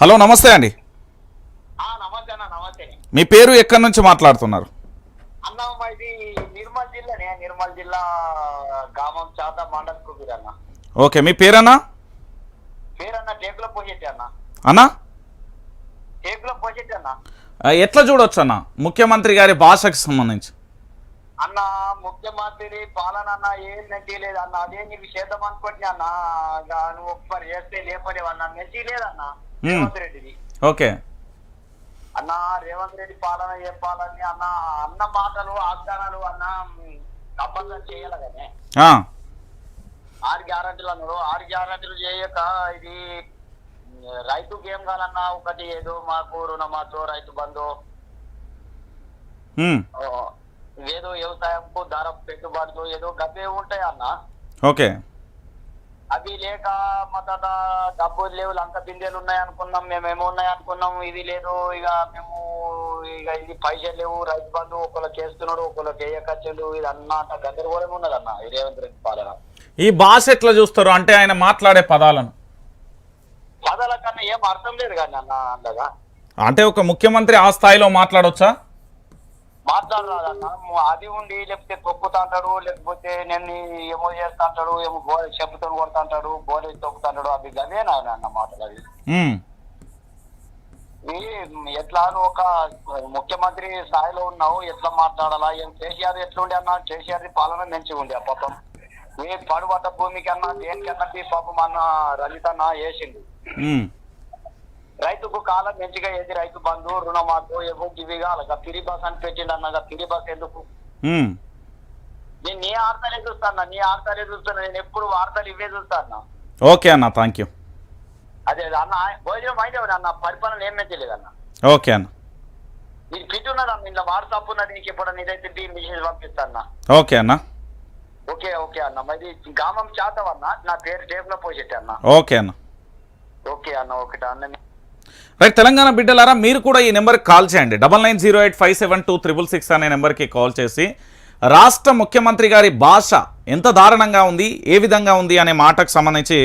Hello నమస్తే అండి. ఆ, నమస్తే అన్న నమస్తే. మీ పేరు ఎక్కడి నుంచి మాట్లాడుతున్నారు? ఓకే మీ పేరన్నా? అన్న. ఎట్లా చూడొచ్చు అన్న? ముఖ్యమంత్రి గారి భాషకి సంబంధించి. అన్న ముఖ్యమంత్రి పాలన అన్న ఏం నెగ్గలేదు అన్న. అదే నీకు చేద్దాం అనుకుంటున్నా అన్న. నువ్వు ఒక్కరు చేస్తే లేపలేవు అన్న. లేదన్న. రేవంత్ రెడ్డిది. ఓకే. అన్న రేవంత్ రెడ్డి పాలన ఏం పాలన అన్న అన్న మాటలు వాగ్దానాలు అన్న అబద్ధం చేయాలి కానీ ఆరు గ్యారంటీలు అన్నారు. ఆరు గ్యారంటీలు చేయక ఇది రైతు గేమ్ కాదన్నా ఒకటి ఏదో మాకు రుణమాతో రైతు బంధు. ఏదో వ్యవసాయంకు ధర పెట్టుబడులు ఏదో గబ్బే ఉంటాయి అన్న? ఓకే. అవి లేక మా తాత డబ్బులు లేవు లంక బిందెలు ఉన్నాయి అనుకున్నాం మేమేమో ఉన్నాయి అనుకున్నాం ఇది లేదు ఇక మేము ఇక ఇది పైసలు లేవు రైతు బంధు ఒకళ్ళు చేస్తున్నాడు ఒకళ్ళు చేయకచ్చలు ఇది అన్న గందరగోళం ఉన్నదన్న ఈ రేవంత్ రెడ్డి పాలన. ఈ భాష ఎట్లా చూస్తారు? అంటే ఆయన మాట్లాడే పదాలను. పదాల కన్నా ఏం అర్థం లేదు కానీ అన్న అందగా అంటే ఒక ముఖ్యమంత్రి ఆ స్థాయిలో మాట్లాడొచ్చా? మాట్లాడరాదన్న అది ఉండి లేకపోతే తొక్కుతా అంటాడు లేకపోతే నేను ఏమో చేస్తా అంటాడు ఏమో బో చెప్పుతో కొడతా అంటాడు బోరే తొక్కుతా అంటాడు అవి గదే నాయన అన్న మాటలు అవి ఎట్లా ఒక ముఖ్యమంత్రి స్థాయిలో ఉన్నావు ఎట్లా మాట్లాడాలా ఏం కేసీఆర్ ఎట్లుండే అన్న కేసీఆర్ పాలన మంచిగా ఉండే ఆ పాపం. ఏ పడుబడ్డ భూమికి అన్నా దేనికన్నా పాపం అన్న రజిత అన్న ఉమ్, రైతుకు కాలం మంచిగా ఏది? రైతు బంధు రుణమాకు ఏవో ఇవిగా అలాగా పిరి బస్ అని పెట్టిండు అన్నగా పిరి బస్ ఎందుకు? నేను నీ వార్తలే చూస్తాను నీ వార్తలే చూస్తాను నేను ఎప్పుడు వార్తలు ఇవే చూస్తాను ఓకే అన్న థ్యాంక్ యూ. అదే అన్న భోజనం అయితే అన్న పరిపాలన ఏం మెచ్చలేదు అన్న. ఓకే అన్న. నీకు ఫిట్ ఉన్నది అన్న? ఇంట్లో వాట్సాప్ ఉన్నది నీకు ఎప్పుడు ఇదైతే మెసేజ్ పంపిస్తా అన్న. ఓకే అన్న. ఓకే ఓకే అన్న. మరి గ్రామం చేతవ్ అన్న. నా పేరు టేబుల్ పోసేటి అన్న. ఓకే అన్న. ఓకే అన్న ఒకటి అన్న రైట్ తెలంగాణ బిడ్డలారా మీరు కూడా ఈ నెంబర్కి కాల్ చేయండి. Double nine zero eight five seven two triple six అనే నెంబర్కి కాల్ చేసి రాష్ట్ర ముఖ్యమంత్రి గారి భాష ఎంత దారుణంగా ఉంది ఏ విధంగా ఉంది అనే మాటకు సంబంధించి